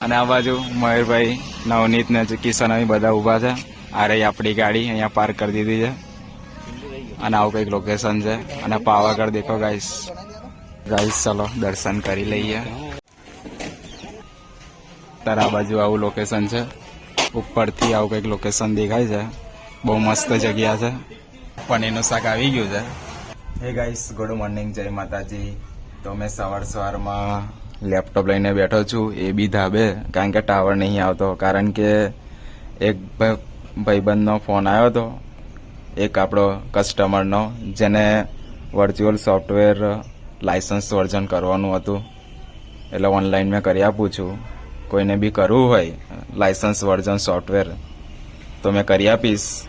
અને આ બાજુ મયુરભાઈ, નવનીત ને કિશન અહીં બધા ઊભા છે. આ રહી આપણી ગાડી અહીંયા પાર્ક કરી દીધી છે. અને આવું કંઈક લોકેશન છે. અને પાવાગઢ દેખો ગાઈસ ગાઈસ ચલો, દર્શન કરી લઈએ. તારા બાજુ આવું લોકેશન છે. ઉપરથી આવું કંઈક લોકેશન દેખાય છે. બહુ મસ્ત જગ્યા છે. પનીરનું શાક આવી ગયું છે. હે ગાઈસ ગુડ મોર્નિંગ જય માતાજી. તો મેં સવાર સવારમાં લેપટોપ લઈને બેઠો છું, એ બી ધાબે, કારણ કે ટાવર નહીં આવતો. કારણ કે એક ભાઈબંધનો ફોન આવ્યો હતો, એક આપણો કસ્ટમરનો જેને વર્ચ્યુઅલ સોફ્ટવેર લાઇસન્સ વર્જન કરવાનું હતું. એટલે ઓનલાઈન મેં કરી આપું છું. કોઈને બી કરવું હોય લાઇસન્સ વર્જન સોફ્ટવેર તો મેં કરી આપીશ.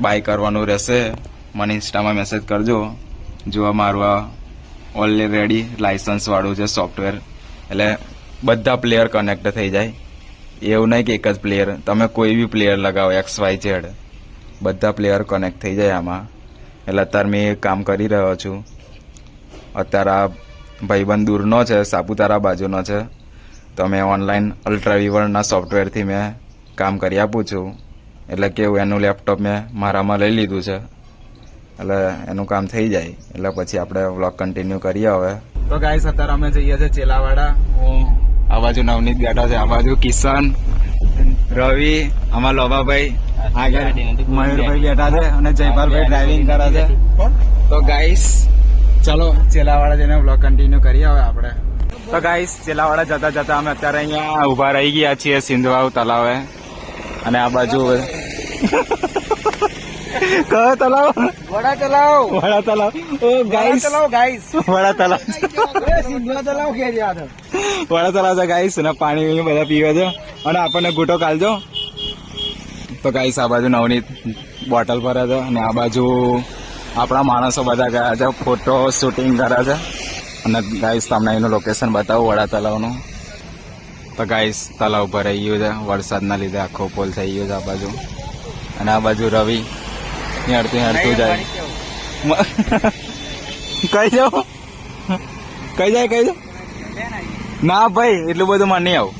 બાય કરવાનું રહેશે. મને ઇન્સ્ટામાં મેસેજ કરજો. જો મારું આ ઓલરેડી લાયસન્સ વાળું છે સોફ્ટવેર એટલે બધા પ્લેયર કનેક્ટ થઈ જાય. એવું નહીં કે એક જ પ્લેયર તમે કોઈ બી પ્લેયર લગાવો એક્સ વાય ઝેડ બધા પ્લેયર કનેક્ટ થઈ જાય આમાં. એટલે અત્યારે મેં કામ કરી રહ્યો છું. અત્યારે આ ભાઈબંધ દૂરનો છે, સાપુતારા બાજુનો છે. તો મેં ઓનલાઈન અલ્ટ્રાવીવરના સોફ્ટવેરથી મેં કામ કરી આપું છું. એટલે કેવું, એનું લેપટોપ મેં મારામાં લઈ લીધું છે. એટલે એનું કામ થઈ જાય. એટલે પછી આપણે વ્લોગ કન્ટિન્યુ કરીએ હવે. તો ગાઈસ અત્યારે અમે જઈએ છીએ ચેલાવાડા. હું આ બાજુ નવનીત બેઠો છે આ બાજુ કિશન રવિ અમાર લોભાભાઈ આગળ મયુરભાઈ બેઠા છે અને જયપાલભાઈ ડ્રાઇવિંગ કરે છે. તો ગાઈસ ચલો ચેલાવાડા જઈને વ્લોગ કન્ટિન્યુ કરીએ હવે આપણે. તો ગાઈસ ચેલાવાડા જતા જતા અમે અત્યારે અહીંયા ઊભા રહી ગયા છીએ સિંધવાવ તલાવે અને આ બાજુ કયો તલાવ વડા તલાવ વડા તલાવ ઓ ગાઈસ તલાવ ગાઈસ વડા તલાવ સિંધવા તલાવ કે યાદ વડા તલાવ છે ગાઈસ અને પાણી બધા પીવે છે. અને આપણને ગૂટો કાલજો તો ગાઈસ આ બાજુ નવનીત બોટલ ભરે છે અને આ બાજુ આપણા માણસો બધા ગયા છે ફોટો શૂટિંગ કરે છે. અને ગાઈસ તમને એનું લોકેશન બતાવું વડા તલાવનું. તો ગાઈસ તલાવ ભરાઈ ગયું છે. વરસાદના લીધે આખો પોલ થઈ ગયો છે આ બાજુ. અને આ બાજુ રવિ. હેડતું હેડતું જાય. કઈ જાઓ કઈ જાય કઈ જાઓ ના ભાઈ એટલું બધું મને નહીં આવું.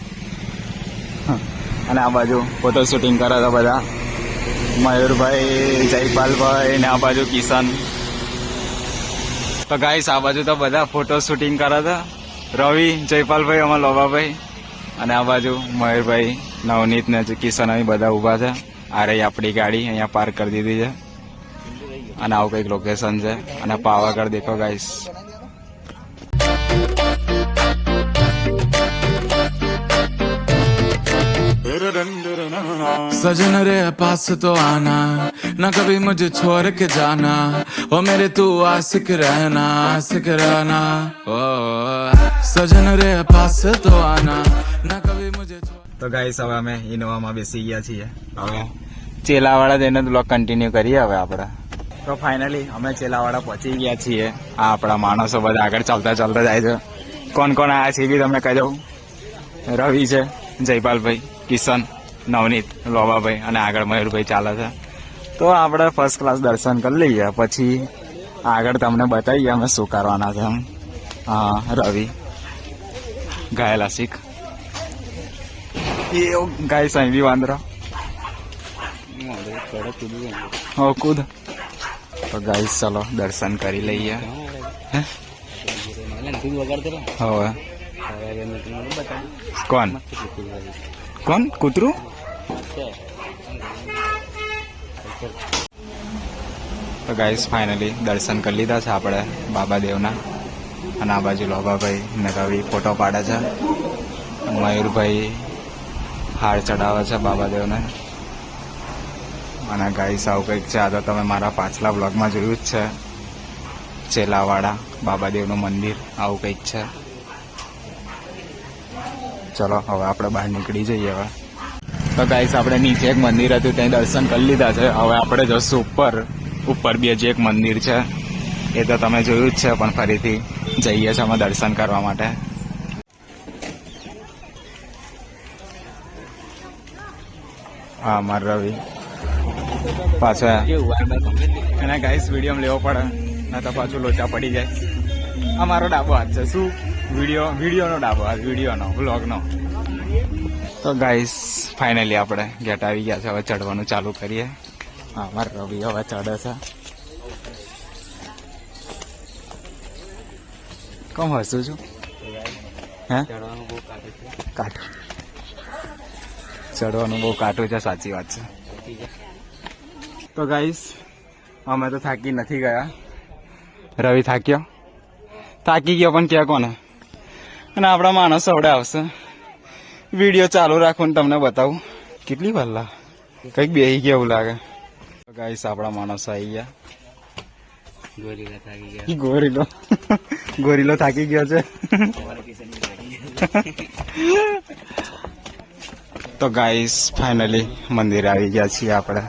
અને આ બાજુ ફોટો શૂટિંગ કરે છે બધા. મયુરભાઈ જયપાલભાઈ ને આ બાજુ કિશન. તો ગાઈસ આ બાજુ તો બધા ફોટો શૂટિંગ કરે છે રવિ જયપાલભાઈ અમાર લોબાભાઈ અને આ બાજુ મયુરભાઈ નવનીત ને કિશન અહીં બધા ઊભા છે. આ રહી આપણી ગાડી અહીંયા પાર્ક કરી દીધી છે. અને આવું કંઈક લોકેશન છે અને પાવાગઢ દેખો ગાઈસ सजन रे पास तो आना ना कभी मुझे छोड़ के जाना ओ मेरे तू आशिक रहना आशिक रहना ओ सजन रे पास तो आना ना कभी मुझे छोड़ તો ગાઈસ હવે અમે ઇનોવામાં બેસી ગયા છીએ હવે ચેલાવાડા જઈને બ્લોગ કન્ટિન્યુ કરીએ હવે આપણે તો ફાઇનલી અમે ચેલાવાડા પહોંચી ગયા છીએ. આ આપણા માણસો બધા આગળ ચાલતા ચાલતા જાય છે. કોણ કોણ આવ્યા છે બી તમને કહી દઉં. રવિ છે જયપાલભાઈ કિશન નવનીત લોબાભાઈ અને આગળ મયુરભાઈ ચાલે છે. તો આપણે ફર્સ્ટ ક્લાસ દર્શન કરી લઈએ પછી આગળ તમને બતાવીએ અમે શું કરવાના છે. એમ હા રવિ. ગાયેલા શીખ. એ ગાય સાઈ વાંદરા. હો કૂદ. તો ગાઈસ ચલો, દર્શન કરી લઈએ. હવે? કોણ? કોણ? કૂતરું? તો ગાઈસ ફાઇનલી દર્શન કરી લીધા છે આપણે બાબા દેવના. અને આ બાજુ લોભાભાઈ ને રવિ ફોટો પાડે છે. મયુરભાઈ હાર ચડાવે છે બાબાદેવને અને ગાઈસ આવું કંઈક છે. આ તો તમે મારા પાછલા બ્લોગમાં જોયું જ છે. ચેલાવાડા, બાબાદેવનું મંદિર, આવું કંઈક છે. ચલો, હવે આપણે બહાર નીકળી જઈએ હવે. તો ગાઈસ આપણે નીચે એક મંદિર હતું, ત્યાં દર્શન કરી લીધા છે. હવે આપણે જશું ઉપર ઉપર બી હજી એક મંદિર છે. એ તો તમે જોયું જ છે, પણ ફરીથી જઈએ છીએ અમે દર્શન કરવા માટે. હા માર રવિ. પાછો. અને ગાઈસ વીડિયો લેવો પડે. ના તો પાછું લોચા પડી જાય. આ મારો ડાબો હાથ છે. શું? વીડિયો વિડીયોનો ડાબો હાથ વિડીયોનો વ્લોગનો તો ગાઈસ ફાઇનલી આપણે ગેટ આવી ગયા છે. હવે ચડવાનું ચાલુ કરીએ. હા અમારે રવિ હવે ચડે છે. કોમ હસું છું? હે? કાઠું ચડવાનું બહુ કાઠું છે સાચી વાત છે. તો ગાઈસ અમે તો થાકી નથી ગયા. રવિ થાક્યો? થાકી ગયો પણ ક્યાં કોને? અને આપણા માણસો અવડે આવશે. વીડિયો ચાલુ રાખું ને તમને બતાવું. કેટલી વાર લા કંઈક બેસી ગયા એવું લાગે. તો ગાઈસ આપણા માણસો આવી ગયા. ઈ ગોરીલો. ગોરીલો થાકી ગયો છે. તો ગાઈસ ફાઇનલી મંદિર આવી ગયા છીએ આપણે.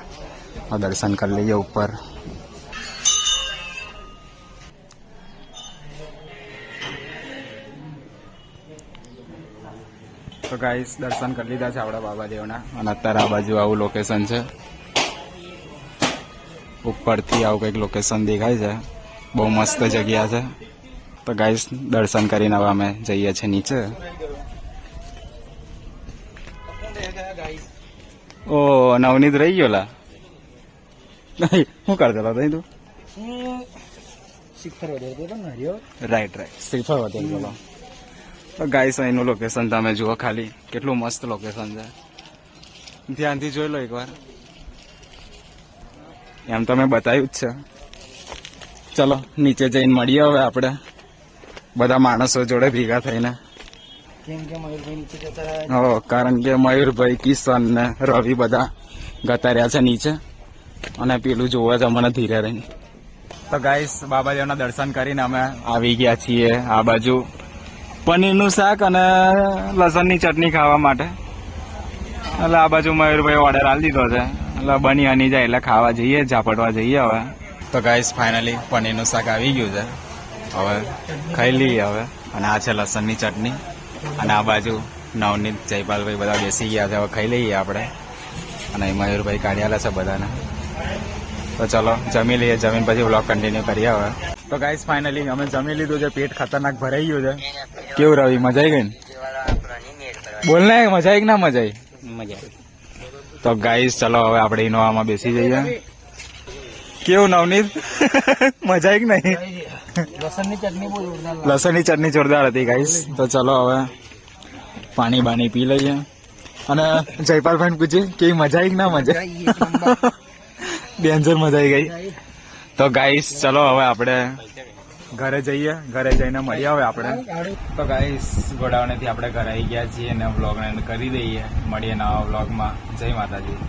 હવે દર્શન કરી લઈએ ઉપર. તો ગાઈસ દર્શન કરી લીધા છે આપણા બાબાદેવના અને અત્યારે આ બાજુ આવું લોકેશન છે. ઉપરથી આવું કંઈક લોકેશન દેખાય છે. બહુ મસ્ત જગ્યા છે. તો ગાઈસ દર્શન કરીને હવે અમે જઈએ છીએ નીચે. ઓ નવનીત રહી ગયો લા? નહીં, શું કરતો હતો તું શિખર ને હરિયો રાઈટ રાઈટ શિખર બોલો તો ગાઈસ અહીંનું લોકેશન તમે જુઓ ખાલી કેટલું મસ્ત લોકેશન છે ધ્યાનથી જોઈ લો એકવાર એમ તો મેં બતાવ્યું જ છે ચલો નીચે જઈને મળીએ હવે આપણે બધા માણસો જોડે ભેગા થઈને હો કારણ કે મયુરભાઈ કિશન ને રવિ બધા ગતા રહ્યા છે નીચે અને પેલું જોવા છે અમને ધીરે રહીને. તો ગાઈસ બાબાદેવના દર્શન કરીને અમે આવી ગયા છીએ આ બાજુ પનીરનું શાક અને લસણની ચટણી ખાવા માટે. એટલે આ બાજુ મયુરભાઈ ઓર્ડર આપી દીધો છે. એટલે બની અની જાય એટલે ખાવા જઈએ ઝાપટવા જઈએ હવે. તો ગાઈસ ફાઇનલી પનીરનું શાક આવી ગયું છે. હવે ખાઈ લઈએ હવે. અને આ છે લસણની ચટણી. અને આ બાજુ નવનીત જયપાલભાઈ બધા બેસી ગયા છે. હવે ખાઈ લઈએ આપણે. અને મયુરભાઈ કાઢ્યાલા છે બધાને. તો ચલો જમી લઈએ જમીન પછી બ્લોગ કન્ટિન્યુ કરીએ હવે. તો ગાઈસ ફાઇનલી અમે જમી લીધું છે પેટ ખતરનાક ભરાઈ ગયું છે. કેવું રવિ મજા આવી ગઈ ને? બોલ ને મજા આવી કે ના મજા આવી? મજા તો ગાઈસ ચલો હવે આપણે ઇનોવામાં બેસી જઈએ. કેવું નવનીત? મજા આવી કે નહીં? લસણની ચટણી લસણની ચટણી જોરદાર હતી ગાઈસ તો ચલો હવે પાણી બાણી પી લઈએ. અને જયપાલભાઈ પૂછીએ કેવી મજા આવી કે ના મજા ડેન્જર મજા આવી ગઈ. તો ગાઈસ ચલો હવે આપણે ઘરે જઈએ. ઘરે જઈને મળીએ હવે આપણે. તો ગાઈસ ગોડાઉનેથી આપણે ઘરે આવી ગયા છીએ અને વ્લોગને કરી દઈએ. મળીએ નવા વ્લોગમાં જય માતાજી.